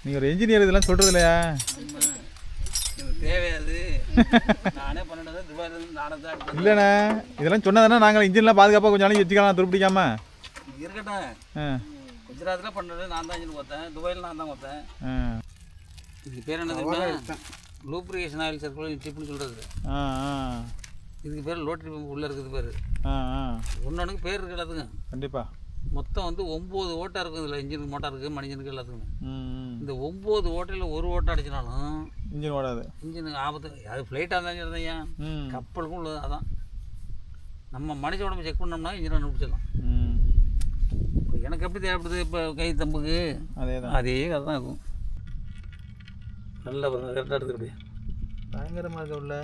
நீங்கள் ஒரு இன்ஜினியர் இதெல்லாம் சொல்கிறது இல்லையா எனக்கு தேவையாது. நானே பண்ணிட்டு துபாயிலேருந்து நானே தான். இல்லைண்ணே இதெல்லாம் சொன்னதானே நாங்கள் இன்ஜின்லாம் பாதுகாப்பாக கொஞ்சம் நாளைக்கு வச்சுக்கலாம் துருப்பிடிக்காம. இருக்கட்டும். ஆ. குஜராத்தில் பண்ணது நான் தான் இன்ஜின் பார்த்தேன். துபாயில் நான் தான் பார்த்தேன். இதுக்கு பேர் என்ன தெரியுமா? லூப்ரிகேஷன் ஆயில் சர்க்குலர் டிப்னு சொல்கிறது ஆ ஆ. இதுக்கு பேர் லோட்ரி பம்ப் உள்ளே இருக்குது பேர். ஆ ஆ. ஒன்னொன்றுக்கு பேர் இருக்கு எல்லாத்துக்கும் கண்டிப்பாக மொத்தம் வந்து ஒம்பது ஓட்டை இருக்குது இதில் இன்ஜினுக்கு மோட்டாருக்கு மணிஜனுக்கு எல்லாத்துக்கும். இந்த ஒம்பது ஓட்டையில் ஒரு ஓட்டை அடிச்சினாலும் இன்ஜின் ஓடாது. இன்ஜினுக்கு ஆபத்து. அது ஃப்ளைட்டாக இருந்தாலும் ம். கப்பலுக்கும் உள்ளது அதான். நம்ம மனுஷ உடம்பு செக் பண்ணோம்னா இன்ஜின் கண்டுபிடிச்சிடலாம். எனக்கு எப்படி தேவைப்படுது இப்போ கை தம்புக்கு? அதே தான் அதே கதை தான் இருக்கும். நல்ல கரெக்டாக எடுத்துக்கிட்டே பயங்கரமாக இருக்க உள்ள.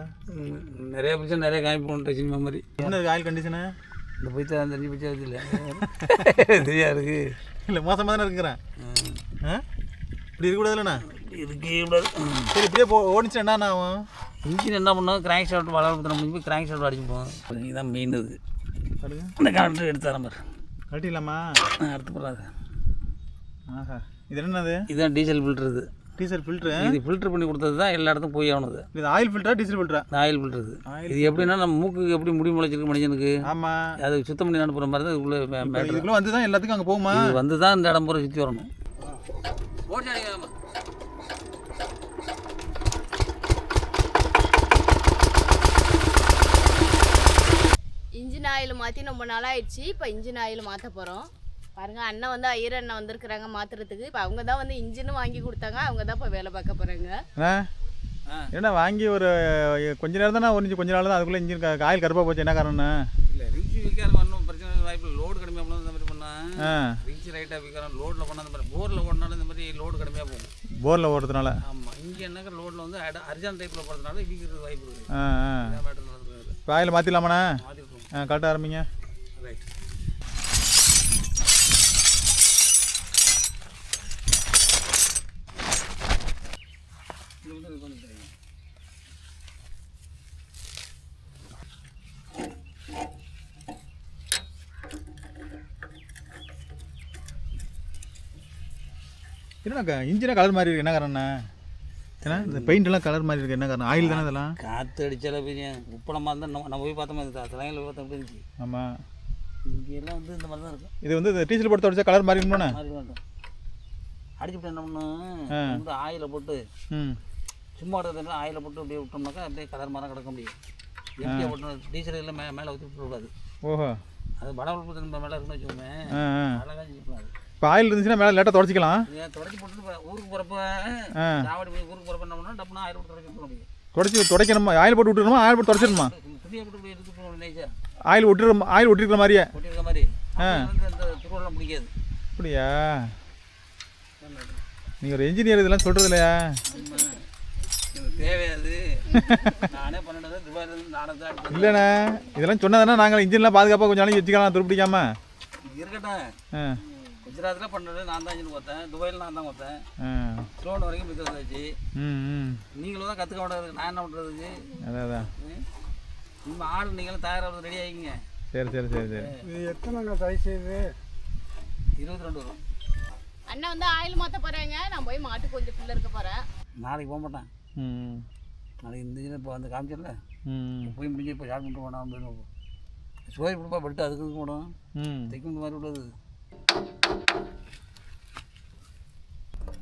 நிறைய பிரச்சனை நிறைய காமி போன்ற சினிமா மாதிரி என்ன ஆயில் கண்டிஷனு இந்த போய் தான் தெரிஞ்சு போச்சு இல்லை தெரியா இருக்கு. இல்லை மோசமாக தானே இருக்கிறேன். ஆ? இப்படி இருக்கக்கூடாதுல்லண்ணா இருக்கு இவ்வளவு. ம். சரி இப்படியே போ ஓடிச்சு என்ன ஆகும்? இன்ஜின் என்ன பண்ணோம்? கிராங்க் ஷாஃப்ட் வளர்ப்பு முடிஞ்சு போய் கிராங்க் ஷாஃப்ட் அடிச்சு போகும் இதுதான் மெயின் இது. அந்த கரண்ட் எடுத்து தரேன் பாரு. கட்டிடலாமா ஆ, அடுத்து போடாது ஆஹா. இது என்னது? இதுதான் டீசல் ஃபில்டர் இது. டீசல் ஃபில்ட்ரு இது ஃபில்டர் பண்ணி கொடுத்தது தான் எல்லா இடத்துக்கும் போய் ஆகணுது. இது ஆயில் ஃபில்டரா டீசல் ஃபில்டரா இந்த ஆயில் ஃபில்டர் இது. இது எப்படின்னா நம்ம மூக்குக்கு எப்படி முடி முளைச்சிருக்கு மனுஷனுக்கு ஆமாம் அது சுத்தம் பண்ணி அனுப்புகிற மாதிரி தான் இதுக்குள்ளே இதுக்குள்ளே வந்து தான் எல்லாத்துக்கும் அங்கே போகுமா? இது வந்து தான் இந்த இடம் பூரா சுற்றி வரணும். இன்ஜின் ஆயில் மாற்றி ரொம்ப நாளாயிடுச்சு. இப்போ இன்ஜின் ஆயில் மாற்ற போகிறோம் பாருங்க அண்ணன் வந்து ஐயர் அண்ணன் வந்திருக்கிறாங்க மாற்றுறதுக்கு இப்போ அவங்க தான் வந்து இன்ஜினும் வாங்கி கொடுத்தாங்க அவங்க தான் இப்போ வேலை பார்க்க ஆ. என்ன வாங்கி ஒரு கொஞ்ச நேரம் தானே ஒரிஞ்சு கொஞ்ச நாள் தான் அதுக்குள்ளே இன்ஜின் கா- ஆயில் கருப்பாக போச்சு என்ன காரணம்ண்ணா இல்லை ரிங்ஸ் விற்கார ஒன்றும் பிரச்சனை இல்லை, வாய்ப்பு இல்லை. லோடு கடுமையாக போனால் இந்த மாதிரி பண்ணால் ரிங்ஸ் ரைட்டாக விற்கிறோம் லோடில் பண்ணால் இந்த மாதிரி போரில் ஓடினாலும் இந்த மாதிரி லோடு கடுமையாக போகும். போரில் ஓடுறதுனால? ஆமாம் இங்கே என்னங்க லோடில் வந்து அட அர்ஜென்ட் டைப்பில் போகிறதுனால விற்கிறது வாய்ப்பு இருக்குது. ஆயில் மாற்றிடலாமாண்ணா மாற்றிருக்கோம் ஆ கரெக்டாக ஆரம்பிங்க. ரைட் என்னண்ணா இன்ஜினா கலர் மாதிரி இருக்கு. என்ன காரணம்ண்ணா? ஏன்னா இந்த பெயிண்ட் எல்லாம் கலர் மாதிரி இருக்கு. என்ன காரணம்? ஆயில் தானே இதெல்லாம் காற்று அடிச்சால பெரிய உப்பளமாக இருந்தால் நம்ம நம்ம போய் பார்த்தோம் இது தலையில் பார்த்தோம் எப்படி இருந்துச்சு? ஆமாம் இங்கே எல்லாம் வந்து இந்த மாதிரி தான் இருக்கும். இது வந்து இந்த டீசல் போட்டு தொடச்சா கலர் மாதிரி இருக்குமாண்ணா வேண்டாம் அடிச்சுட்டு என்ன பண்ணணும். வந்து ஆயில போட்டு சும்மா இருக்கிறதுல ஆயில போட்டு அப்படியே விட்டோம்னாக்கா அப்படியே கலர் மரம் கிடக்க முடியும். எப்படியா போட்டோம் டீசல் எல்லாம் மே மேலே ஊற்றி விட்டுக்கூடாது ஓஹோ. அது வடவளப்பு நம்ம மேலே இருக்குன்னு ஆ அழகாக இப்போ ஆயில் இருந்துச்சுன்னா மேலே லேட்டாக தொடச்சிக்கலாம். தொடச்சி போட்டு இப்ப ஊருக்கு போகிறப்ப ஆ. சாவடி போய் ஊருக்கு போகிறப்ப என்ன பண்ணால் டப்புனா ஆயிரம் போட்டு தொடச்சி விட்டுற துடைக்கணுமா? ஆயில் போட்டு விட்டுருமா ஆயில் போட்டு தொடச்சிடணுமா? ஆயில் விட்டுரு ஆயில் விட்டுருக்கிற மாதிரியே. மாதிரி. பிடிக்காது. அப்படியா? நீங்கள் ஒரு இன்ஜினியர் இதெல்லாம் சொல்கிறது இல்லையா தேவையாது நானே பண்ணிட்டு துபாயிலேருந்து நானே தான் எடுத்தேன். இல்லைண்ணே. இதெல்லாம் சொன்னதானே நாங்கள் இன்ஜின்லாம் பாதுகாப்பாக கொஞ்சம் நாளைக்கு வச்சுக்கலாம் துருப்பிடிக்காம. இருக்கட்டும். ஆ. குஜராத்தில் பண்ணது நான் தான் இன்ஜின் பார்த்தேன் துபாயில் நான் தான் பார்த்தேன் ஆ. ஸ்லோன் வரைக்கும் ம் ம். நீங்களும் தான் கற்றுக்க வேண்டியது நான் என்ன பண்ணுறதுக்கு அதான் அதான். நம்ம ஆள் நீங்களும் தயாராகிறது ரெடி ஆகிங்க சரி சரி சரி சரி. இது எத்தனைங்க சைஸ் இது? இருபத்தி ரெண்டு வரும். அண்ணன் வந்து ஆயில் மாற்ற போகிறாங்க நான் போய் மாட்டு கொஞ்சம் பிள்ளை இருக்க போகிறேன் நாளைக்கு போக மாட்டேன். ம். நாளைக்கு இந்த இதில் இப்போ வந்து காமிச்சிடல. ம். போய் முடிஞ்சு இப்போ ஷார்ட் பண்ணிட்டு போனா அப்படின்னு சோரி கொடுப்பா பெட்டு அதுக்கு இதுக்கு போடும். ம். தைக்கும் இந்த மாதிரி உள்ளது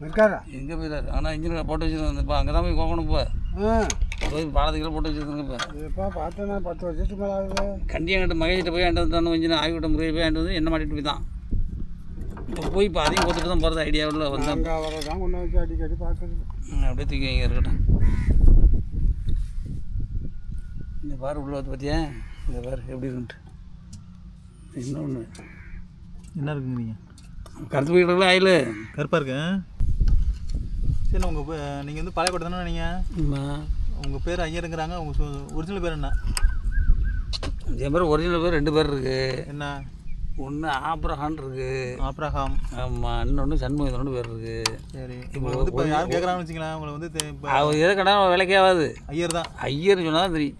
இருக்காரா? எங்கே போயிடாரு ஆனால் இன்ஜினில் போட்டு வச்சுருந்தேன் இப்போ அங்கே தான் போய் கோக்கணும் இப்போ. போய் பாலத்துக்கு போட்டு வச்சுருந்தேங்க இப்போ. பார்த்தேன்னா பத்து வருஷத்துக்கு மேலே ஆகுது. கண்டியங்கிட்ட மகேஷ்கிட்ட போய் ஆண்டு வந்தானு இன்ஜின் ஆய்விட்ட முறையை போய் ஆண்டு வந்து என்ன மாட்டிட்டு போய் தான். இப்போ போய் இப்போ அதையும் கொடுத்துட்டு தான் போகிறது ஐடியாவில் வந்தேன் அங்கே அவரை தான் கொண்டு வச்சு அடிக்கடி பார்க்குறது. அப்படியே தூக்கி வைங்க இருக்கட்டும். இந்த பாரு உள்ள வந்து பார்த்தியா இந்த பாரு எப்படி இருக்குன்ட்டு. இன்னொன்று என்ன இருக்குங்கிறீங்க கருத்து போய்கிட்டு ஆயில். கருப்பாக இருக்கு? சரி உங்கள் நீங்கள் வந்து பழைய தானே நீங்கள் உங்கள் பேர் ஐயருங்கிறாங்க உங்கள் ஒரிஜினல் பேர் என்ன? என் பேர் ஒரிஜினல் பேர் ரெண்டு பேர் இருக்குது என்ன? ஒன்று ஆப்ரஹான் இருக்குது ஆப்ரஹாம் ஆமாம் இன்னொன்று சண்முகத்தனோட பேர் இருக்குது சரி. இப்போ வந்து இப்போ யார் கேட்குறாங்கன்னு வச்சுங்களேன் உங்களை வந்து அவர் எதை கடை விலைக்கே ஆகாது. ஐயர் தான். ஐயர் சொன்னால் தான் தெரியும்.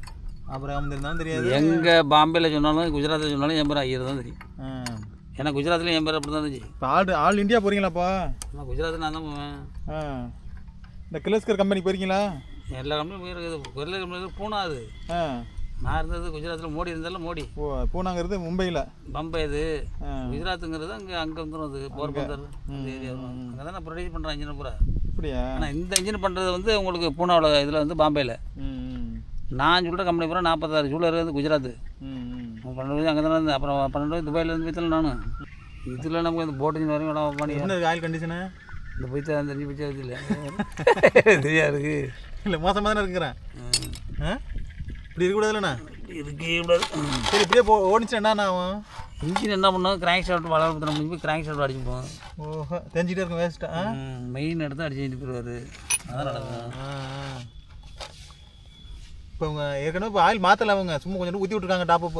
ஆப்ரஹாம் இருந்தாலும் தெரியாது. எங்கே பாம்பேயில் சொன்னாலும் குஜராத்தில் சொன்னாலும் என் பேர் ஐயர் தான் தெரியும். ஏன்னா குஜராத்தில் என் பேர் அப்படி தான் இருந்துச்சு. இப்போ ஆல் ஆல் இந்தியா போகிறீங்களாப்பா ஆனால் குஜராத்தில் நான் தான் போவேன். ஆ. இந்த கிலஸ்கர் கம்பெனி போகிறீங்களா எல்லா கம்பெனியும் போயிருக்குது. கொரில கம்பெனியில் பூனா அது. ஆ. நான் இருந்தது குஜராத்தில் மோடி இருந்தாலும் மோடி. ஓ பூனாங்கிறது மும்பையில். பம்பை இது. குஜராத்துங்கிறது அங்கே அங்கே வந்துடும் அது. போர்பந்தர் அந்த ஏரியா அங்கே தான் நான் ப்ரொடியூஸ் பண்ணுறேன் இன்ஜினை பூரா. அப்படியா? ஆனால் இந்த இன்ஜின் பண்ணுறது வந்து உங்களுக்கு பூனாவில் இதில் வந்து பாம்பேயில் நான் சொல்கிற கம்பெனி பூரா நாற்பத்தாறு சூழல் வந்து குஜராத். ம் ம். பன்னெண்டு வயசு அங்கே தானே அப்புறம் பன்னெண்டு வயசு துபாயில் இருந்து போய்த்தல நான். இதில் நமக்கு இந்த போட்டு வரைக்கும் இடம் பண்ணி ஆயில் கண்டிஷனு இந்த அந்த தெரிஞ்சு போச்சு இல்லை. தெரியா இருக்கு இல்லை மோசமாக தானே இருக்கிறேன் இப்படி இருக்கக்கூடாதுல்லண்ணா இருக்கு இவ்வளோ சரி இப்படியே போ ஓடிச்சு என்ன ஆகும்? இன்ஜின் என்ன பண்ணோம்? கிராங்க் ஷாஃப்ட் வளர்ப்பு முடிஞ்சு போய் கிராங்க் ஷாஃப்ட் அடிச்சு போவோம். ஓஹோ தெரிஞ்சுக்கிட்டே இருக்கும் வேஸ்ட்டா ஆ? மெயின் எடுத்து அடிச்சு போயிடுவார் அதான் நடக்கும். இப்போ அவங்க ஏற்கனவே இப்போ ஆயில் மாற்றல அவங்க சும்மா கொஞ்சம் ஊற்றி விட்ருக்காங்க டாப் அப்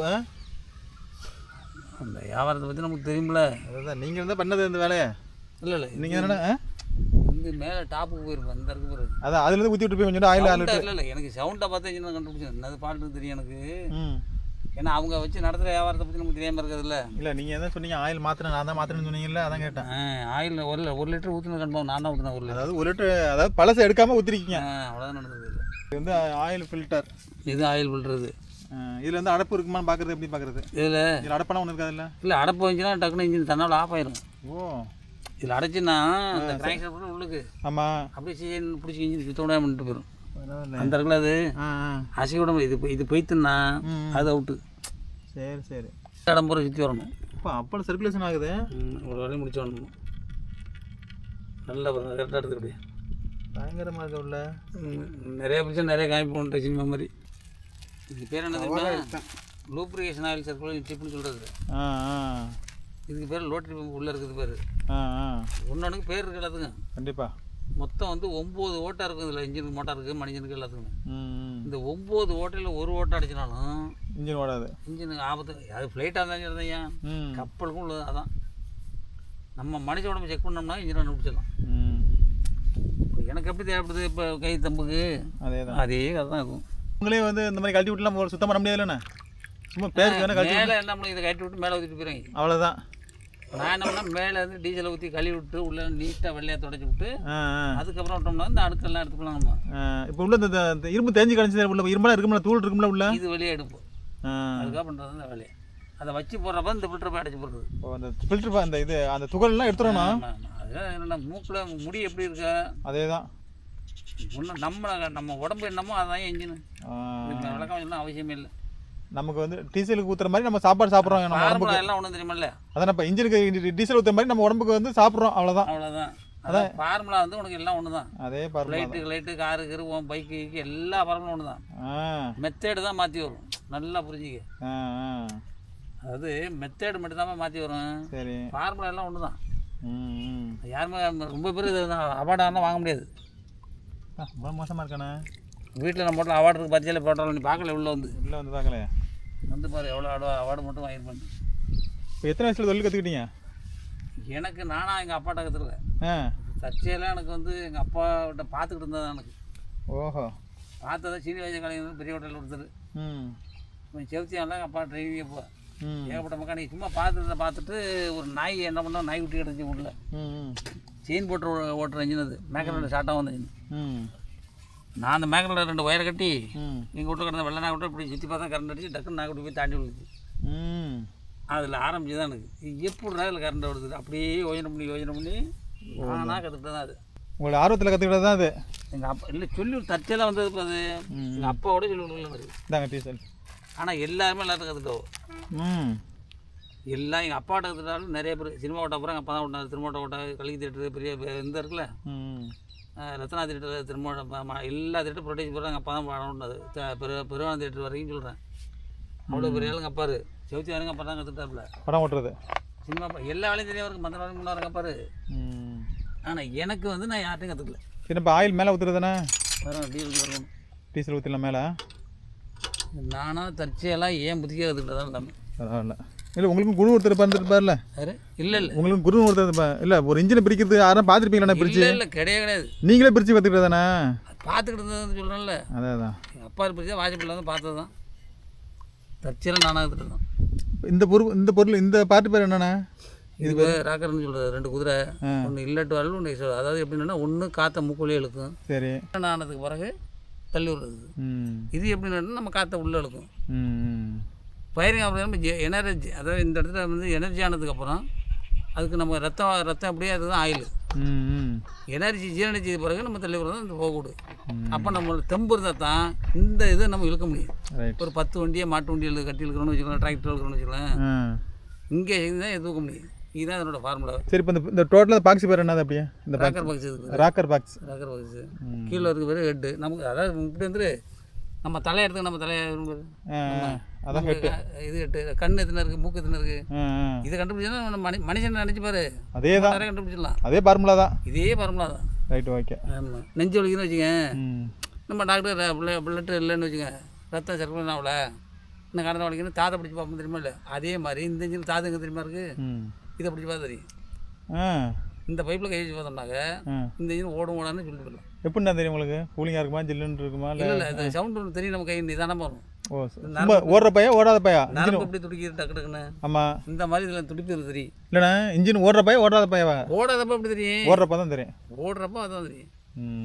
அந்த வியாபாரத்தை பற்றி நமக்கு தெரியுமில்ல அதுதான் நீங்கள் இருந்தால் பண்ணது இந்த வேலையை. இல்லை இல்லை நீங்கள் என்னடா ஆ? வந்து மேலே டாப்புக்கு போயிருப்பேன் அந்த இருக்கு பாரு அதான் அதுலேருந்து ஊற்றி விட்டு போய் கொஞ்சம் ஆயில் ஆள் இல்லை இல்லை எனக்கு சவுண்டை பார்த்து இன்ஜின் கண்டுபிடிச்சேன் என்னது பாட்டு தெரியும் எனக்கு. ஏன்னா அவங்க வச்சு நடத்துகிற வியாபாரத்தை பற்றி நமக்கு தெரியாமல் இருக்கிறதுல இல்லை. நீங்கள் எதாவது சொன்னீங்க ஆயில் மாற்றினேன் நான் தான் மாற்றினேன்னு சொன்னீங்கல்ல அதான் கேட்டேன். ஆயில் ஒரு ஒரு லிட்டர் ஊற்றுன கண்பாவும் நான் தான் ஊற்றினேன் ஒரு லிட்டர். அதாவது ஒரு லிட்டர் அதாவது பழசை எடுக்காமல் ஊற்றிருக்கீங்க அவ்வளோதான் நடந்தது. இது வந்து ஆயில் ஃபில்டர் இது ஆயில் விழுறது இதில் வந்து அடப்பு இருக்குமான்னு பார்க்குறது எப்படி பார்க்குறது இதில்? இதில் அடப்பெல்லாம் ஒன்று இருக்காதுல்ல இல்லை? அடப்பு வந்துச்சுன்னா டக்குனு இன்ஜின் தன்னால் ஆஃப் ஆயிரும். ஓ. இதில் அடைச்சுன்னா அந்த கிராங்க் உள்ளுக்கு. ஆமாம் அப்படியே சீன் பிடிச்சி இன்ஜின் சுத்த விடாம பண்ணிட்டு போயிடும் அந்த இருக்குல்ல அது? அசைக்க விட முடியாது. இது இது போய்த்துன்னா. அது அவுட்டு சரி சரி. இடம்புற சுற்றி வரணும். இப்போ அப்போ சர்க்குலேஷன் ஆகுது? ஒரு வேலையும் முடிச்சு வரணும். நல்லா கரெக்டாக எடுத்துக்கிட்டு பயங்கரமாக இருக்க உள்ள நிறைய பிரச்சனை நிறைய காமிப்பு பண்ணுற சினிமா மாதிரி. இதுக்கு பேர் என்ன தெரியுமா? லூப்ரிகேஷன் ஆயில் சர்க்குலர் டிப்னு சொல்கிறது இதுக்கு பேர் லோட்ரி பம்ப் உள்ளே இருக்குது பேர். ஒன்றொன்றுக்கு பேர் இருக்கு எல்லாத்துக்கும். கண்டிப்பாக மொத்தம் வந்து ஒம்பது ஓட்டா இருக்குது இதில் இன்ஜினுக்கு மோட்டாருக்கு மனிதனுக்கு எல்லாத்துக்கும். இந்த ஒம்பது ஓட்டையில் ஒரு ஓட்டை அடிச்சினாலும் இன்ஜின் ஓடாது. இன்ஜினுக்கு ஆபத்து. அது ஃப்ளைட்டாக இருந்தாலும் ம். கப்பலுக்கும் உள்ளது அதான். நம்ம மனுஷ உடம்பு செக் பண்ணோம்னா இன்ஜின் கண்டுபிடிச்சிடலாம். ம். இப்போ எனக்கு எப்படி தேவைப்படுது இப்போ கை தம்புக்கு? அதே தான் அதே கதை தான் இருக்கும். உங்களே வந்து இந்த மாதிரி கழட்டி விட்டுலாம் சுத்தம் பண்ண முடியாதுல்லண்ணே சும்மா பேருக்கு வேணால் கழட்டி மேலே என்ன பண்ணி இதை கட்டி விட்டு மேலே ஊற்றிட்டு போயிடுறாங்க அவ்வளோதான் நான் என்ன பண்ணேன்? மேலே வந்து டீசலை ஊற்றி கழுவி விட்டு உள்ளே நீட்டாக வெள்ளையாக தொடச்சி விட்டு அதுக்கப்புறம் விட்டோம்னா இந்த அடுக்கெல்லாம் எடுத்துக்கலாம் நம்ம. இப்போ உள்ள இந்த இரும்பு தேஞ்சு கழிச்சு உள்ள இரும்பெல்லாம் இருக்கும்ல? தூள் இருக்கும்ல உள்ள? இது வெளியே எடுப்போம். அதுக்காக பண்ணுறது இந்த வேலையை. அதை வச்சு போடுறப்ப இந்த ஃபில்டர் போய் அடைச்சி போடுறது. அந்த ஃபில்டர் அந்த இது அந்த துகள்லாம் எடுத்துடணும்? என்னன்னா மூக்கில் முடி எப்படி இருக்கா? அதே தான் ஒன்றும் நம்ம நம்ம உடம்பு என்னமோ அதான் என்ஜின் விளக்கம் சொல்லணும் அவசியமே இல்லை. நமக்கு வந்து டீசலுக்கு ஊற்றுற மாதிரி நம்ம சாப்பாடு சாப்பிட்றோம் நம்ம உடம்புக்கு. எல்லாம் ஒன்றும் தெரியுமில்ல? அதான் இப்போ இன்ஜினுக்கு டீசல் ஊற்றுற மாதிரி நம்ம உடம்புக்கு வந்து சாப்பிட்றோம் அவ்வளோதான் அவ்வளோதான் அதான். ஃபார்முலா வந்து உனக்கு எல்லாம் ஒன்று தான் அதே பாருங்க லைட்டு லைட்டு காரு கரு உன் பைக்கு எல்லா ஃபார்முலா ஒன்று தான் மெத்தேடு தான் மாற்றி வரும். நல்லா புரிஞ்சுக்க. அதாவது மெத்தேடு மட்டும்தான் மாற்றி வரும். சரி. ஃபார்முலா எல்லாம் ஒன்று தான் யாருமே ரொம்ப பேர் அவார்டாக வாங்க முடியாது. ரொம்ப மோசமாக இருக்கானே. வீட்டில் நம்ம போட்டில் அவார்டு இருக்கு பத்தியில் போட்டாலும் நீ பார்க்கல உள்ள வந்து. உள்ளே வந்து பார்க்கல வந்து பாரு எவ்வளோ அவார்டு அவார்டு மட்டும் வாங்கியிருப்பேன் இப்போ எத்தனை வயசில் தொழில் கற்றுக்கிட்டீங்க எனக்கு நானாக எங்கள் அப்பாட்ட கற்றுருக்கேன் தற்செயலாக எனக்கு வந்து எங்கள் அப்பாட்ட பார்த்துக்கிட்டு இருந்தது எனக்கு. ஓஹோ. பார்த்ததை சீனி வயசு கலைஞர் பெரிய ஹோட்டலில் ஒருத்தர் ம். கொஞ்சம் செவத்தியால அப்பா டிரைவிங்கே போ ம் ஏகப்பட்ட மெக்கானிக் சும்மா பார்த்துட்டு பார்த்துட்டு ஒரு நாய் என்ன பண்ணோம் நாய் குட்டி கிடச்சி உள்ள. செயின் போட்டு ஓட்டுற இன்ஜின் அது. மேக்கரோட ஷார்ட்டாக வந்த இன்ஜின் நான் அந்த மேக்கரோட ரெண்டு ஒயரை கட்டி எங்கள் வீட்டில் கிடந்த வெள்ளை நாய் விட்டு இப்படி சுற்றி பார்த்தா கரண்ட் அடிச்சு டக்குன்னு நாய் குட்டி போய் தாண்டி விழுது. அதில் ஆரம்பிச்சு தான் எனக்கு. எப்படி அதில் கரண்ட் வருது? அப்படியே யோஜனை பண்ணி யோஜனை பண்ணி நானாக கற்றுக்கிட்டு தான் அது. உங்களோட ஆர்வத்தில் கற்றுக்கிட்டது தான் அது. எங்கள் அப்பா இல்லை சொல்லி தற்செயலாக வந்தது அது. எங்கள் அப்பாவோட சொல்லி இந்தாங்க டீசல். ஆனால் எல்லாருமே எல்லாத்தையும் கற்றுக்கிட்டோம் ம். எல்லாம் எங்கள் அப்பாட்ட கற்றுக்கிட்டாலும் நிறைய பேர் சினிமா ஓட்ட போகிறாங்க அப்பா தான் ஓட்டினார் திரும்ப ஓட்ட கலிக்கு தேட்டரு பெரிய இந்த இருக்குல்ல? ரத்னா தேட்டர் திரும்ப எல்லா தேட்டரும் ப்ரொடெக்ட் போகிறாங்க அப்பா தான் படம் ஓட்டினது பெரு பெருவான தேட்டர் வரைக்கும் சொல்கிறேன் அவ்வளோ பெரிய ஆளுங்க அப்பாரு. செவத்தி வரங்க அப்பா தான் கற்றுட்டாப்புல படம் ஓட்டுறது. சினிமா எல்லா வேலையும் தெரிய வரைக்கும் மந்திர வரைக்கும் முன்னாருங்க அப்பாரு ஆனால் எனக்கு வந்து நான் யார்ட்டையும் கற்றுக்கல சரி இப்போ ஆயில் மேலே ஊற்றுறதுதானே வரும் டீல் வரணும் டீசல் ஊற்றிடலாம் மேலே. நானாக தற்செயலாக ஏன் கற்றுக்கிட்டு தான் எல்லாமே பரவாயில்ல. இல்லை உங்களுக்கும் குரு ஒருத்தர் இருப்பார்ல யாரு? இல்லை இல்லை. உங்களுக்கு குரு ஒருத்தர் இல்லை ஒரு இன்ஜினை பிரிக்கிறது யாரும் பார்த்துருப்பீங்களா பிரிச்சு? இல்லை இல்லை கிடையாது கிடையாது. நீங்களே பிரித்து கற்றுக்கிட்டது தானே? பார்த்துக்கிட்டு இருந்ததுன்னு சொல்கிறேன்ல அதே தான். எங்கள் அப்பா இருப்பது வாஜ்பில் வந்து பார்த்தது தான். தற்செயலாக நானாக தான். இந்த பொருள் இந்த பொருள் இந்த பாட்டு பேர் என்னண்ணே? இது ராக்கர்னு சொல்கிறது ரெண்டு குதிரை. ஒன்று இல்லட்டு வரல ஒன்று அதாவது எப்படின்னா ஒன்று காற்றை மூக்குள்ளே இழுக்கும். சரி. ஆனதுக்கு பிறகு தள்ளி விடுறது இது எப்படின்னா நம்ம காற்றை உள்ளே இழுக்கும். ஃபயரிங் அப்புறம் எனர்ஜி அதாவது இந்த இடத்துல வந்து எனர்ஜி ஆனதுக்கப்புறம் அதுக்கு நம்ம ரத்தம் ரத்தம் அப்படியே அதுதான் ஆயில். எனர்ஜி ஜீரணிச்சது பிறகு நம்ம தள்ளி விடுறது இந்த போகக்கூடு அப்போ நம்ம தெம்பு இருந்தால் தான் இந்த இதை நம்ம இழுக்க முடியும். ஒரு பத்து வண்டியை மாட்டு வண்டியில் கட்டி இழுக்கிறோம்னு வச்சுக்கலாம் டிராக்டர் இழுக்கிறோம்னு வச்சுக்கலாம் இங்கே தான் தூக்க முடியும். இதுதான் அதனோட ஃபார்முலா சரி இப்போ இந்த இந்த டோட்டலாக பாக்ஸ் பேர் என்னது அப்படியே? இந்த ராக்கர் பாக்ஸ் இருக்குது. ராக்கர் பாக்ஸ் ராக்கர் பாக்ஸ் கீழே இருக்க பேர் ஹெட்டு நமக்கு அதாவது இப்படி வந்துரு நம்ம தலையை எடுத்து நம்ம தலையை அதான் இது ஹெட்டு கண் எத்தனை இருக்குது மூக்கு எத்தனை இருக்குது. இதை கண்டுபிடிச்சா நம்ம மனி மனுஷன் நினச்சி பாரு. அதே தான் கண்டுபிடிச்சிடலாம். அதே ஃபார்முலா தான். இதே ஃபார்முலா தான். ரைட் ஓகே ஆமாம் நெஞ்சு வலிக்குன்னு வச்சுங்க ம். நம்ம டாக்டர் பிள்ளை பிள்ளட்டு இல்லைன்னு வச்சுங்க ரத்தம் சர்க்கரை ஆகல இன்னும் கடந்த வலிக்குன்னு தாத்தை பிடிச்சி பார்ப்போம் தெரியுமா இல்லை அதே மாதிரி இந்த இன்ஜின் தாத்து எங்கே தெரியுமா இருக்குது இதை பிடிச்சி பார்த்தா தெரியும் ஆ. இந்த பைப்பில் கை வச்சு பார்த்தோம்னாக்க இந்த இன்ஜின் ஓடும் ஓடான்னு சொல்லிட்டு போயிடலாம். எப்படிண்ணா தெரியும் உங்களுக்கு? கூலிங்காக இருக்குமா ஜில்லுன்னு இருக்குமா இல்லை இல்லை? சவுண்ட் ஒன்று தெரியும் நம்ம கை நிதானமாக வரும் ஓ சும்மா ஓடுற பையா ஓடாத பையா? நரம்பு எப்படி துடிக்கிது டக்கு டக்குன்னு? ஆமாம் இந்த மாதிரி இதில் துடிப்பு தெரியும். இல்லைண்ணா இன்ஜின் ஓடுற பையா ஓடாத பையாவா? ஓடாதப்ப எப்படி தெரியும்? ஓடுறப்ப தான் தெரியும். ஓடுறப்போ அதான் தெரியும்.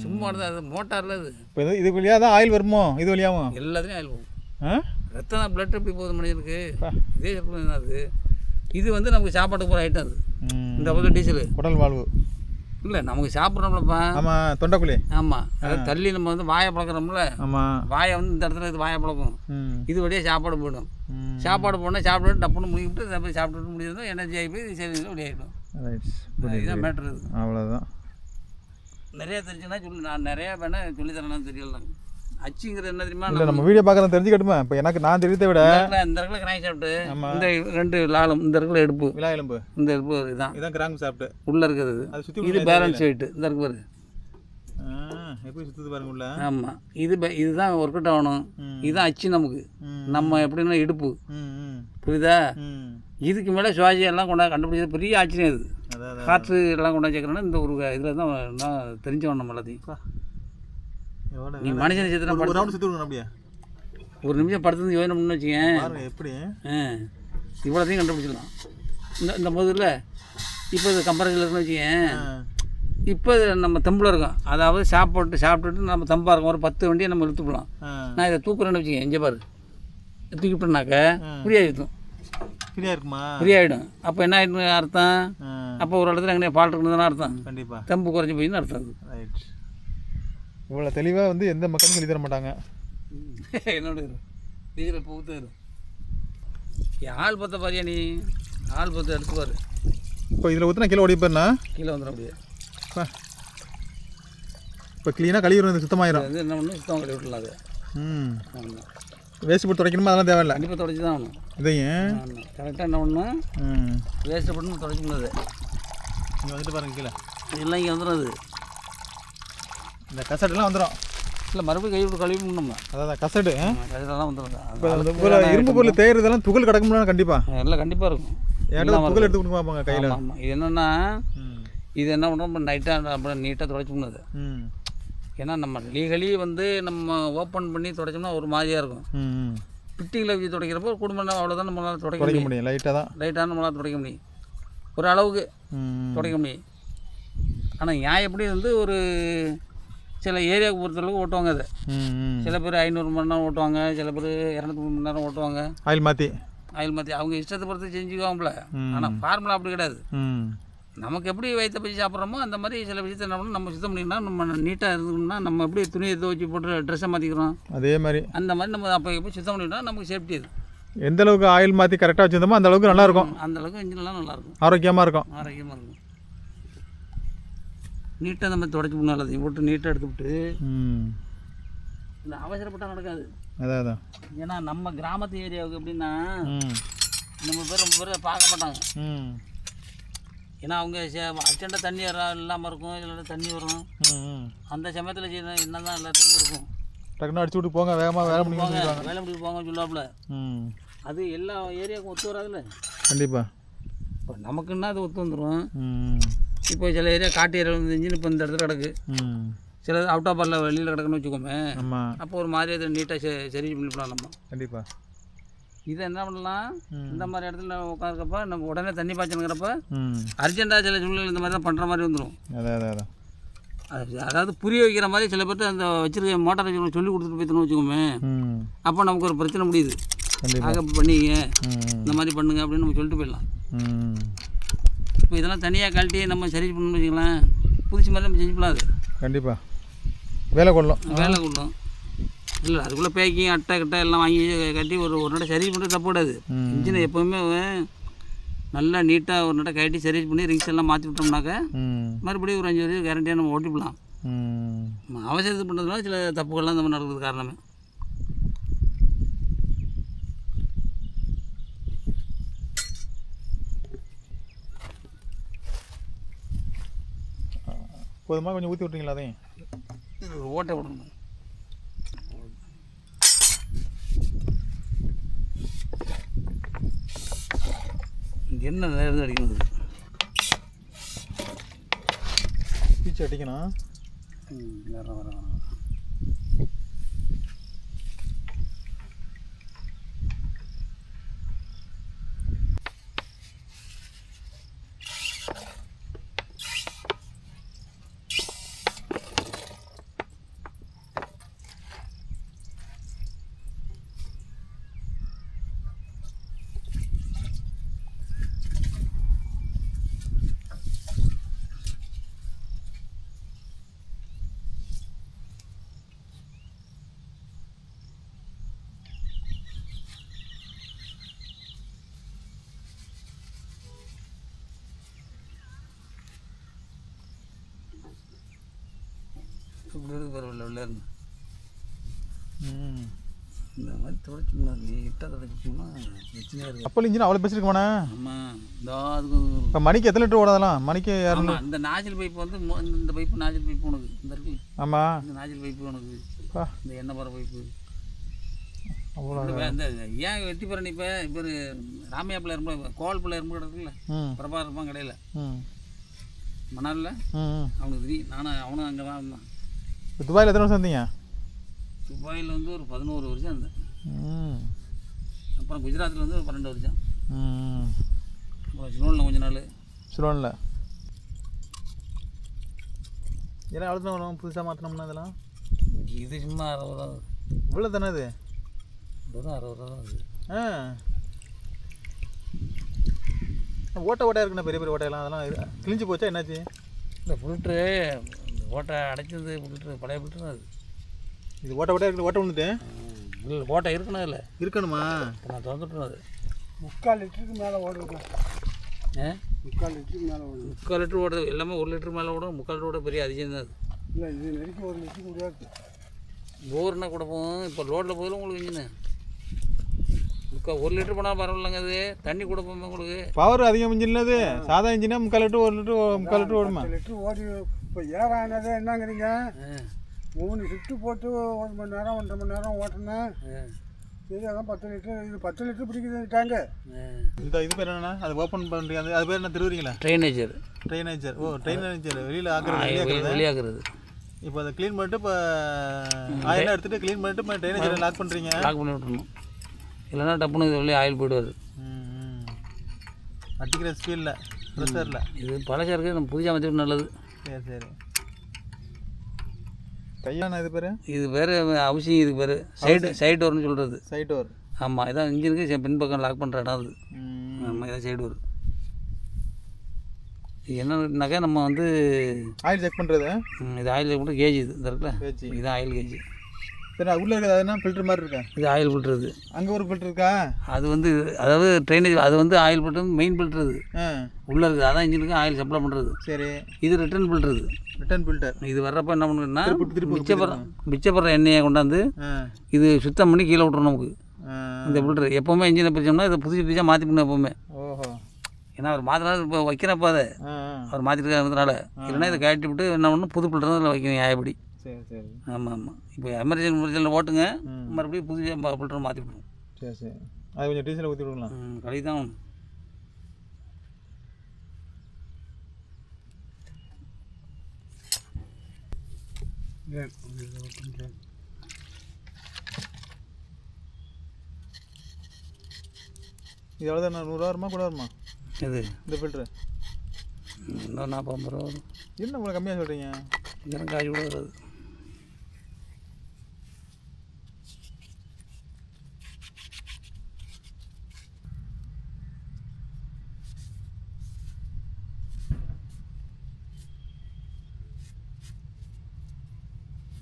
சும்மா அது மோட்டாரில் அது. இப்போ இது இது வழியாக தான் ஆயில் வருமோ? இது வழியாவும்? எல்லாத்துலேயும் ஆயில் போகும் ரத்தம் பிளட் எப்படி போகுது மனிதனுக்கு. இதே அது இது வந்து நமக்கு சாப்பாட்டுக்கு போகிற ஐட்டம் அது. இந்த பக்கம் டீசலு உடல் வாழ்வு. இல்லை நமக்கு சாப்பிட்றோம்லப்பா ஆமாம் தொண்டைக்குழி. ஆமாம் அதாவது தள்ளி நம்ம வந்து வாயை பழக்கிறோம்ல ஆமாம் வாயை வந்து இந்த இடத்துல இது வாயை பழக்கும் இது வழியாக சாப்பாடு போயிடும். சாப்பாடு போனால் சாப்பிட்டு டப்புன்னு முடிக்கிட்டு போய் சாப்பிட்டுட்டு முடியாது எனர்ஜி ஆகி போய் சரி வெளியாகிடும் இதுதான் மேட்ரு அவ்வளோதான் நிறையா தெரிஞ்சுன்னா சொல்லு. நான் நிறையா வேணா சொல்லி தரேன்னு தெரியல அச்சுங்கிறது என்ன தெரியுமா? இல்லை நம்ம வீடியோ பார்க்குறத தெரிஞ்சுக்கட்டுமா? இப்போ எனக்கு நான் தெரிவித்த விட இந்த இடத்துல கிராய் சாப்பிட்டு. இந்த ரெண்டு லாலம் இந்த இடத்துல எடுப்பு. விழா எலும்பு. இந்த எடுப்பு இதுதான். இதான் கிராங்கு சாப்பிட்டு. உள்ளே இருக்கிறது அது சுற்றி இது பேலன்ஸ் வெயிட் இந்த இருக்கு பாரு. எப்படி சுற்றுது பாருங்க உள்ள? ஆமாம் இது இதுதான் ஒர்க் அவுட் ஆகணும். இதுதான் அச்சு நமக்கு. நம்ம எப்படின்னா இடுப்பு. புரியுதா? இதுக்கு மேலே சுவாஜி எல்லாம் கொண்டாந்து கண்டுபிடிச்சது பெரிய ஆச்சரியம் இது. காற்று எல்லாம் கொண்டாந்து சேர்க்கணும்னா இந்த ஒரு இதில் தான் நான் தெரிஞ்சவன் நம்ம எல்லாத்தையும். நீ மனுஷனை சேர்த்துனா ஒரு படுத்து ரவுண்ட் சுற்றி விடுங்க அப்படியே. ஒரு நிமிஷம் படுத்து யோசனை வச்சுக்க பாருங்க எப்படி? இவ்வளோத்தையும் கண்டுபிடிச்சிடலாம். இந்த இந்த முதல்ல இப்போ இது கம்பரத்தில் இருக்குன்னு வச்சுக்கேன். இப்போ நம்ம தம்பில் இருக்கோம். அதாவது சாப்பிட்டு சாப்பிட்டுட்டு நம்ம தம்பா இருக்கோம். ஒரு பத்து வண்டியை நம்ம இழுத்து போகலாம் நான் இதை தூக்குறேன்னு வச்சுக்கேன். இங்கே பாரு. தூக்கிட்டோம்னாக்க ஃப்ரீ ஆகிடும் ஃப்ரீயாக இருக்குமா? ஃப்ரீ ஆகிடும் அப்போ என்ன ஆகிடும் அர்த்தம்? அப்போ ஒரு இடத்துல எங்கே ஃபால்ட் இருக்குன்னு அர்த்தம். கண்டிப்பாக தம்பு குறைஞ்சி போயின்னு அர்த்தம் அது. ரைட் இவ்வளோ தெளிவாக வந்து எந்த மக்களும் சொல்லி தர மாட்டாங்க. என்னோட டீசல் பூத்து ஆள் பத்த பாரியா நீ? ஆள் பத்து எடுத்து பாரு. இப்போ இதில் ஊற்றினா கீழே ஓடி போயிருண்ணா கீழே வந்துடும் அப்படியே. இப்போ க்ளீனாக கழுவி வந்து சுத்தமாயிரும். அது என்ன பண்ணணும் சுத்தம் கழுவி விட்டுலாம் அது. ம். ஆமாம் வேஸ்ட் போட்டு துடைக்கணுமா? அதெல்லாம் தேவையில்ல. கண்டிப்பாக தொடச்சி தான் ஆகணும். இதையும்? கரெக்டாக என்ன பண்ணணும் ம். வேஸ்ட்டு பண்ணி தொடச்சி முடியாது இங்கே வந்துட்டு பாருங்க கீழே. இதெல்லாம் இங்கே வந்துடும் அது. இந்த கசடுலாம் வந்துடும் இல்லை மறுபடியும் கை விட்டு கழுவி நம்ம. அதான் கசடு. அதெல்லாம் வந்துடும் இரும்பு பொருள் தேய்றதெல்லாம் துகள் கிடக்கும்ல கண்டிப்பாக எல்லாம் கண்டிப்பாக இருக்கும். ஏன்டா துகள் எடுத்து கொடுக்க பார்ப்பாங்க கையில்? இது என்னென்னா இது என்ன பண்ணுறோம் நைட்டாக அப்புறம் நீட்டாக தொடச்சி முடியாது ஏன்னா நம்ம லீகலி வந்து நம்ம ஓப்பன் பண்ணி தொடச்சோம்னா ஒரு மாதிரியாக இருக்கும். ஃபிட்டிங்கில் வச்சு துடைக்கிறப்போ குடும்பம் அவ்வளோதான் நம்மளால் துடைக்க முடியும். லைட்டாக தான். லைட்டாக நம்மளால் துடைக்க முடியும். ஒரு அளவுக்கு துடைக்க முடியும். ஆனால் நான் எப்படி வந்து ஒரு சில ஏரியாவுக்கு பொறுத்தளவுக்கு ஓட்டுவாங்க அதை. சில பேர் ஐநூறு மணி நேரம் ஓட்டுவாங்க சில பேர் இரநூத்தி மணி நேரம் ஓட்டுவாங்க. ஆயில் மாற்றி ஆயில் மாற்றி அவங்க இஷ்டத்தை பொறுத்து செஞ்சுக்குவாங்கள. ஆனால் ஃபார்முலா அப்படி கிடையாது. நமக்கு எப்படி வயிற்ற பற்றி சாப்பிட்றோமோ அந்த மாதிரி சில விஷயத்தை என்ன நம்ம சுத்தம் பண்ணிக்கணும் நம்ம நீட்டாக இருந்தோம்னா நம்ம எப்படி துணியை துவச்சி போட்டு ட்ரெஸ்ஸை மாற்றிக்கிறோம் அதே மாதிரி. அந்த மாதிரி நம்ம அப்போ எப்போ சுத்தம் பண்ணிட்டோம் நமக்கு சேஃப்டி அது. எந்த அளவுக்கு ஆயில் மாற்றி கரெக்டாக வச்சுருந்தோமோ அந்த அளவுக்கு நல்லா இருக்கும். அந்த அளவுக்கு இன்ஜின்லாம் நல்லாயிருக்கும் ஆரோக்கியமாக இருக்கும். ஆரோக்கியமாக இருக்கும். நீட்டாக நம்ம தொடச்சி போடணும் அதையும் போட்டு நீட்டாக எடுத்துவிட்டு ம். இந்த அவசரப்பட்டால் நடக்காது. அதான் அதான். ஏன்னா நம்ம கிராமத்து ஏரியாவுக்கு எப்படின்னா நம்ம பேர் ரொம்ப பேர் பார்க்க மாட்டாங்க. ம். ஏன்னா அவங்க அர்ஜென்ட்டாக தண்ணி இல்லாமல் இருக்கும் இல்லைன்னா தண்ணி வரும். அந்த சமயத்தில் என்ன தான் எல்லாத்துக்கும் இருக்கும். டக்குன்னு அடிச்சு விட்டு போங்க வேகமாக வேலை முடியும் போங்க வேலை முடிவு போங்க சொல்லாப்புல ம். அது எல்லா ஏரியாவுக்கும் ஒத்து வராதுல்ல. கண்டிப்பாக இப்போ நமக்குன்னா அது ஒத்து வந்துடும் இப்போ சில ஏரியா காட்டு ஏரியா வந்து இன்ஜின் இப்போ இந்த இடத்துல கிடக்கு. சில அவுட் ஆஃப் பாரில் வெளியில் கிடக்குன்னு வச்சுக்கோமே. அப்போ ஒரு மாதிரி அதை நீட்டாக சரி பண்ணிக்கலாம் நம்ம கண்டிப்பாக இதை என்ன பண்ணலாம். இந்த மாதிரி இடத்துல உட்காந்துக்கப்ப நம்ம உடனே தண்ணி பாய்ச்சணுங்கிறப்ப அர்ஜென்ட்டாக சில சூழ்நிலை இந்த மாதிரி தான் பண்ணுற மாதிரி வந்துடும் அதான் அதான் அதான். அது அதாவது புரிய வைக்கிற மாதிரி சில பேர்ட்டு அந்த வச்சிருக்க மோட்டார் வச்சு சொல்லி கொடுத்துட்டு போய்த்தணும் வச்சுக்கோமே. அப்போ நமக்கு ஒரு பிரச்சனை முடியுது. ஆக பண்ணிங்க. இந்த மாதிரி பண்ணுங்க அப்படின்னு நம்ம சொல்லிட்டு போயிடலாம். இப்போ இதெல்லாம் தனியாக கழட்டி நம்ம சரி பண்ணணும்னு வச்சுக்கலாம் புதுசு மாதிரி நம்ம செஞ்சுக்கலாம் அது கண்டிப்பாக வேலை கொள்ளலாம் வேலை கொள்ளும். இல்லை அதுக்குள்ளே பேக்கிங் அட்டை கிட்டை எல்லாம் வாங்கி கட்டி ஒரு ஒரு நடை சர்வீஸ் பண்ணுறது தப்பு கூடாது ம். இன்ஜினை எப்போவுமே நல்லா நீட்டாக ஒரு நடை கட்டி சர்வீஸ் பண்ணி ரிங்ஸ் எல்லாம் மாற்றி விட்டோம்னாக்க மறுபடியும் ஒரு அஞ்சு வரைக்கும் கேரண்டியாக நம்ம ஓட்டிக்கலாம் ம். நம்ம அவசரத்து பண்ணுறதுனால சில தப்புகள்லாம் மாதிரி நடக்கிறது காரணமே. போதுமா? கொஞ்சம் ஊற்றி விட்றீங்களா அதையும்? இது ஒரு ஓட்டை விடணும். என்ன நேரம் அடிக்கணும் பீச்சு அடிக்கணும். நேரம் வர இப்படி இருக்கு ம். இந்த மாதிரி துடைச்சோம்னா நீட்டாக துடைச்சோம்னா பிரச்சனையாக இருக்குது அப்போ இன்ஜின் அவ்வளோ பேசிருக்கோண்ணே ஆமாம் இதோ அதுக்கு இப்போ மணிக்கு எத்தனை லிட்டர் ஓடாதலாம் மணிக்கு ஆமாம் இந்த நாஜில் பைப் வந்து இந்த- இந்த பைப்பு நாஜில் பைப்பு உனக்கு. இந்த இருக்கு. ஆமாம் இந்த நாஜில் பைப்பு உனக்கு. இந்த எண்ணெய் போகிற பைப்பு. அவ்வளோ இந்த ஏன் வெட்டி போகிறேன் இப்போ? இப்போ ராமையா பிள்ளை இரும்பு கோல் பிள்ளை இரும்பு இருக்குல்ல? ம். பிரபா இருப்பான் கடையில். மணாலில் அவனுக்கு தெரியும். நானும் அவனும் அங்கே தான் இருந்தான் துபாயில் எத்தனை வருஷம் இருந்தீங்க? துபாயில் வந்து ஒரு பதினோரு வருஷம் இருந்தேன். அப்புறம் குஜராத்தில் வந்து ஒரு பன்னெண்டு வருஷம். அப்புறம் சிலோனில் கொஞ்ச நாள். சிலோனில். ஏன்னா அவ்வளோ வரும் புதுசாக மாற்றினோம்னா இதெல்லாம்? இது சும்மா அறுபது ரூபா. இவ்வளோ தானே இது வெறும் அறுபது ரூபா தான் அது. ஆ. ஓட்டை ஓட்டையாக இருக்குண்ணா பெரிய பெரிய ஓட்டையெல்லாம் அதெல்லாம் கிழிஞ்சு போச்சா என்னாச்சு? இந்த ஃபில்ட்ரு ஓட்டை அடைச்சது ஃபில்ட்ரு பழைய ஃபில்ட்ரு தான் அது. இது ஓட்டை ஓட்டையாக இருக்கு ஓட்டை விழுந்துட்டு இல்லை ஓட்டை இருக்கணும் இல்லை. இருக்கணுமா? இப்போ நான் திறந்துட்டேன் அது. முக்கால் லிட்டருக்கு மேலே ஓடுது ஏ முக்கால் லிட்டருக்கு மேலே ஓடுது முக்கால் லிட்டர் ஓடுது எல்லாமே ஒரு லிட்டர் மேலே ஓடும் முக்கால் லிட்டர் ஓட பெரிய அதிகம் தான் அது. இல்லை இது நெருக்கி ஒரு லிட்டருக்கு முடியாது. போர்னா கூட போகும் இப்போ லோடில் போதில் உங்களுக்கு இன்ஜினு முக்கால் ஒரு லிட்டர் போனால் பரவாயில்லைங்க அது. தண்ணி கூட போகுமே உங்களுக்கு. பவர் அதிகம் இன்ஜின் அது. சாதா இன்ஜினா முக்கால் லிட்டர் ஒரு லிட்டர் முக்கால் லிட்டர் ஓடுமா? லிட்டர் ஓடி இப்போ ஏற ஆனதே என்னங்கிறீங்க? மூணு ஷிஃப்ட்டு போட்டு ஒரு மணி நேரம் ஒன்றரை மணி நேரம் ஓட்டினேன் சரி அதான் பத்து லிட்டர் இது பத்து லிட்டர் பிடிக்குது டேங்கு. இந்த இது பேர் என்னண்ணா? அது ஓப்பன் பண்ணுறீங்க அது அது பேர் என்ன திருவுறீங்களா ட்ரைனேஜர் ட்ரைனேஜர் ஓ ட்ரைனேஜர் வெளியில் ஆக்குறது வெளியாக்குறது. இப்போ அதை க்ளீன் பண்ணிட்டு இப்போ ஆயிலாம் எடுத்துட்டு க்ளீன் பண்ணிட்டு இப்போ ட்ரைனேஜரை லாக் பண்ணுறீங்க லாக் பண்ணி விட்டுறணும். இல்லைன்னா டப்புன்னு இது வெளியே ஆயில் போயிடுவார். அடிக்கிற ஸ்பீடில் ப்ரெஷரில் இது பழசருக்கு நம்ம புதுசாக வச்சுட்டு நல்லது. சரி சரி கையான இது பேர்? இது பேர் அவசியம் இதுக்கு பேர். சைடு சைடு வரும்னு சொல்கிறது சைட் டோர் ஆமாம் இதான் இன்ஜினுக்கு பின்பக்கம் லாக் பண்ணுற இடம் அது. ஆமாம் இதான் சைடு இது என்னன்னாக்கா நம்ம வந்து ஆயில் செக் பண்ணுறது இது ஆயில் கூட கேஜ் இது இந்த இருக்குல்ல? கேஜி. இதுதான் ஆயில் கேஜ். சரி உள்ளே இருக்கிறது என்ன ஃபில்டர் மாதிரி இருக்கா? இது ஆயில் ஃபில்ட்ரு இது. அங்கே ஒரு ஃபில்டர் இருக்கா? அது வந்து அதாவது ட்ரைனேஜ் அது வந்து ஆயில் ஃபில்ட்ரு மெயின் ஃபில்ட்ரு ஆ. உள்ளே இருக்குது அதான் இன்ஜினுக்கு ஆயில் சப்ளை பண்ணுறது சரி. இது ரிட்டர்ன் ஃபில்ட்ரு இது. ரிட்டர்ன் ஃபில்டர் இது வர்றப்ப என்ன பண்ணுன்னா மிச்சப்படுற மிச்சப்படுற எண்ணெயை கொண்டாந்து இது சுத்தம் பண்ணி கீழே விட்றணும் நமக்கு. இந்த ஃபில்ட்ரு எப்போவுமே இன்ஜினை பிரிச்சோம்னா இதை புதுசு புதுசாக மாற்றி பண்ணணும் எப்போவுமே. ஓஹோ. ஏன்னா அவர் மாற்றினா இப்போ வைக்கிறப்ப அதை. அவர் மாற்றிட்டு இருந்ததுனால இல்லைன்னா இதை கழட்டி விட்டு என்ன பண்ணணும் புது ஃபில்டர் வைக்கணும் நியாயப்படி. சரி சரி. ஆமாம் ஆமாம் இப்போ எமர்ஜென்சி எமர்ஜென்சியில் ஓட்டுங்க. மறுபடியும் புது ஃபில்டர் மாற்றி விட்ருவோம் சரி சரி. அது கொஞ்சம் டீசல் ஊற்றி விடுங்களா கடை தான் ஆகணும். இது எவ்வளோ தான்? நூறுரூவா வருமா கூட வருமா? இது இந்த ஃபில்ட்ரு இன்னும் நாற்பது ஐம்பது ரூபா வரும். என்ன இவ்வளோ கம்மியாக சொல்கிறீங்க இதெல்லாம் காய்ச்சி கூட வராது.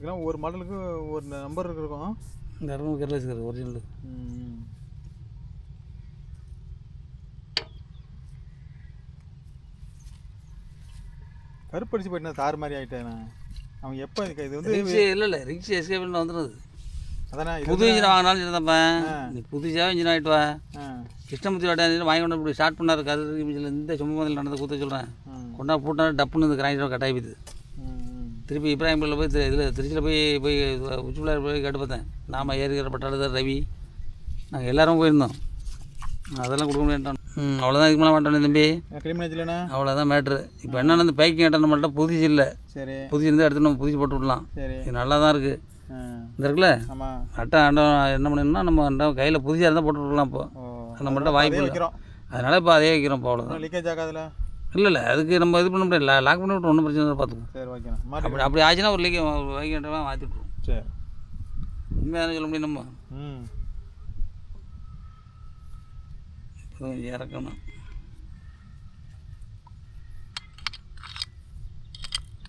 இதெல்லாம் ஒரு மாடலுக்கு ஒரு நம்பர் இருக்கும். இந்த இரநூறு கரில் வச்சுக்கிறது ஒரிஜினல். கருப்படிச்சு போயிட்டா தாறு மாதிரி ஆகிட்டேன் அவன் எப்போ இது வந்து இல்லை இல்லை. ரிக்ஷி எஸ்கேபிள் வந்துடுது அதானே புது இன்ஜின் வாங்கினாலும் சரிதான்ப்பா நீ புதுசாக இன்ஜின் ஆகிட்டு வா. கிருஷ்ணமூர்த்தி வாட்டி வாங்கி கொண்டு இப்படி ஸ்டார்ட் பண்ணாரு கரு இன்ஜினில் இந்த சுமமதில் நடந்த கூத்த சொல்கிறேன். கொண்டா போட்டா டப்புன்னு இந்த கிராங்கில் கட்டாயிப்புது திருப்பி இப்ராஹிம்பில் போய் இதில் திருச்சியில் போய் போய் உச்சிப்பிள்ளையார் போய் கேட்டு பார்த்தேன். நாம ஏறுகிற பட்டாளர் ரவி. நாங்கள் எல்லாரும் போயிருந்தோம். அதெல்லாம் கொடுக்க முடியாட்டான் ம் அவ்வளோதான் இதுக்கு மேலே மாட்டோம் தம்பி. அவ்வளோதான் மேட்ரு இப்போ என்னென்ன இந்த பைக்கிங் கேட்டால் மட்டும் புதுசு இல்லை. சரி. புதுசு இருந்தால் எடுத்து நம்ம புதுசு போட்டு விடலாம். சரி. இது நல்லா தான் இருக்குது இந்த இருக்குல்ல? அட்டை ஆண்டம் என்ன பண்ணணும்னா நம்ம அண்டம் கையில் புதுசாக இருந்தால் போட்டு விடலாம் இப்போ. நம்மள்ட்ட வாய்ப்பு அதனால் இப்போ அதே வைக்கிறோம் இப்போ அவ்வளோதான் லீக்கேஜ் ஆகாதுல? இல்லை இல்லை அதுக்கு நம்ம இது பண்ண முடியல லாக் பண்ணி விட்டு ஒன்றும் பிரச்சனை இல்லை பார்த்துக்கோம் சரி மாட்டி அப்படி அப்படி ஆச்சுன்னா ஒரு லீக் வைக்கிட்டமாக மாற்றி விட்ருவோம் சரி. உண்மையாக சொல்ல முடியும் நம்ம. ம். இறக்கணும்.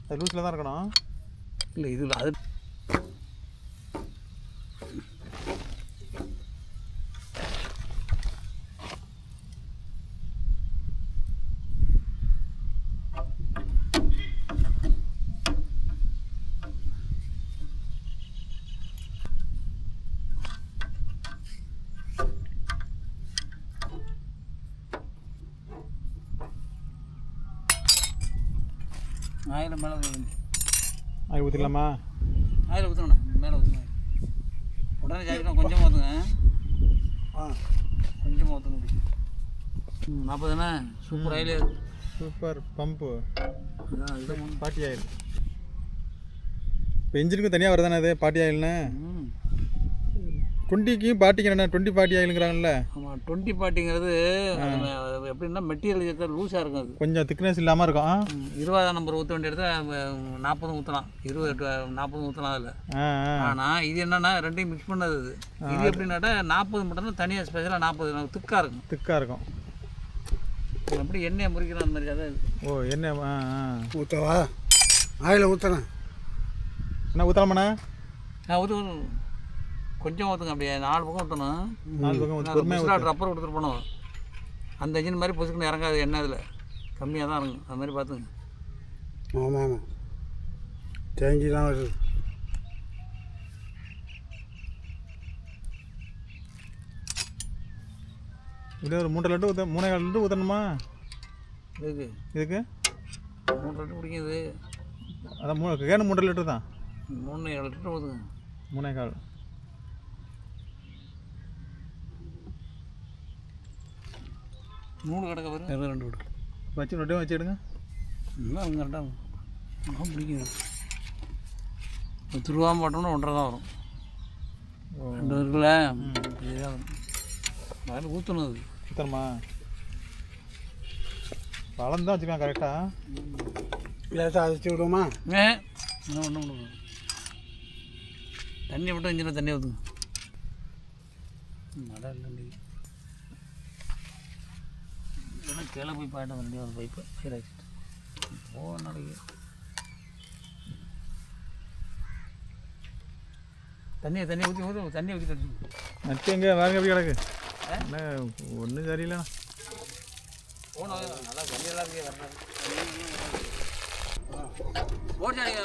அது லூஸில் தான் இருக்கணும். இல்லை இது அது ஆயிரம் மேலே அது ஊற்றிடலாமா ஆயிரம் ஊற்றணும் மேலே ஊற்றுங்க உடனே ஜாக்கெட்டும் கொஞ்சமாக ஊற்றுங்க ஆ. ஊற்றுங்க அப்படி. ம் நாற்பதுண்ணா சூப்பர் ஆயிலே. Super pump. பாட்டி ஆயில். இப்போ இன்ஜினுக்கு தனியாக வருதானே அது? பாட்டி ஆயில்னு? ம் டுவெண்ட்டிக்கும் பாட்டிக்கு என்ன? டுவெண்ட்டி பாட்டி ஆயிலுங்கிறாங்கல்ல ஆமாம் டுவெண்ட்டி பார்ட்டிங்கிறது அது எப்படின்னா மெட்டீரியல் லூஸாக இருக்கும் அது கொஞ்சம் திக்னஸ் இல்லாமல் இருக்கும் இருபதாம் நம்பர் ஊற்ற வேண்டிய இடத்துல நாற்பது ஊற்றலாம் இருபது நாற்பது ஊற்றலாம் அதில். ஆனால் இது என்னன்னா ரெண்டையும் மிக்ஸ் பண்ணது இது. இது எப்படின்னாட்டா நாற்பது மட்டும் தனியாக ஸ்பெஷலாக நாற்பது திக்காக இருக்கும். திக்காக இருக்கும். எப்படி எண்ணெயை முறிக்கிற அந்த மாதிரி அதான் இது. ஓ ஆ ஊற்றவா ஆயில் ஊற்றுறேன் என்ன ஊற்றலாமாண்ணா ஆ ஊற்று கொஞ்சம் ஊற்றுங்க அப்படியே நாலு பக்கம் ஊற்றணும் நாலு பக்கம் ரப்பர் கொடுத்துட்டு போனோம். அந்த இன்ஜின் மாதிரி பொசுக்குன்னு இறங்காது எண்ணெய் அதில். கம்மியாக தான் இருக்கும் அது மாதிரி பார்த்துங்க. ஆமாம் ஆமாம் தேங்கி தான் வருது. இப்படியே ஒரு மூன்றரை லிட்டர் ஊற்ற மூணே கால் லிட்டர் ஊற்றணுமா இதுக்கு? இதுக்கு மூணு லிட்டர் பிடிக்குது அதான் மூணு கேனு மூன்றரை லிட்டர் தான் மூணு ஏழு லிட்டர் ஊற்றுங்க மூணே கால். மூணு கிடக்க வரும் ரெண்டு ரெண்டு விடு வச்சு நொட்டையும் வச்சு எடுங்க இன்னும் அவங்க கரெக்டாக ரொம்ப பிடிக்குது பத்து ரூபா போட்டோம்னா ஒன்றரை தான் வரும். ரெண்டு இருக்குல்ல? ஊற்றணும் அது. ஊற்றணுமா வளர்ந்து தான் வச்சுக்கலாம் கரெக்டாக லேசாக அரைச்சி விடுமா ஏ இன்னும் ஒன்றும் பண்ணுங்க தண்ணி மட்டும் இன்ஜினில் தண்ணி ஊற்றுங்க மழை இல்லை இல்லைன்னா கீழே போய் பாயிட்டு வண்டி ஒரு பைப்பு சீராச்சிட்டு போ நாளைக்கு தண்ணியை தண்ணி ஊற்றி ஊற்றி தண்ணி ஊற்றி தண்ணி நட்டு எங்கே? வேறு எப்படி கிடக்கு. என்ன ஒன்றும் சரியில்லைண்ணா. போனோம் நல்லா தண்ணியெல்லாம் இருக்கே வரணும் ஓடிச்சாடிங்க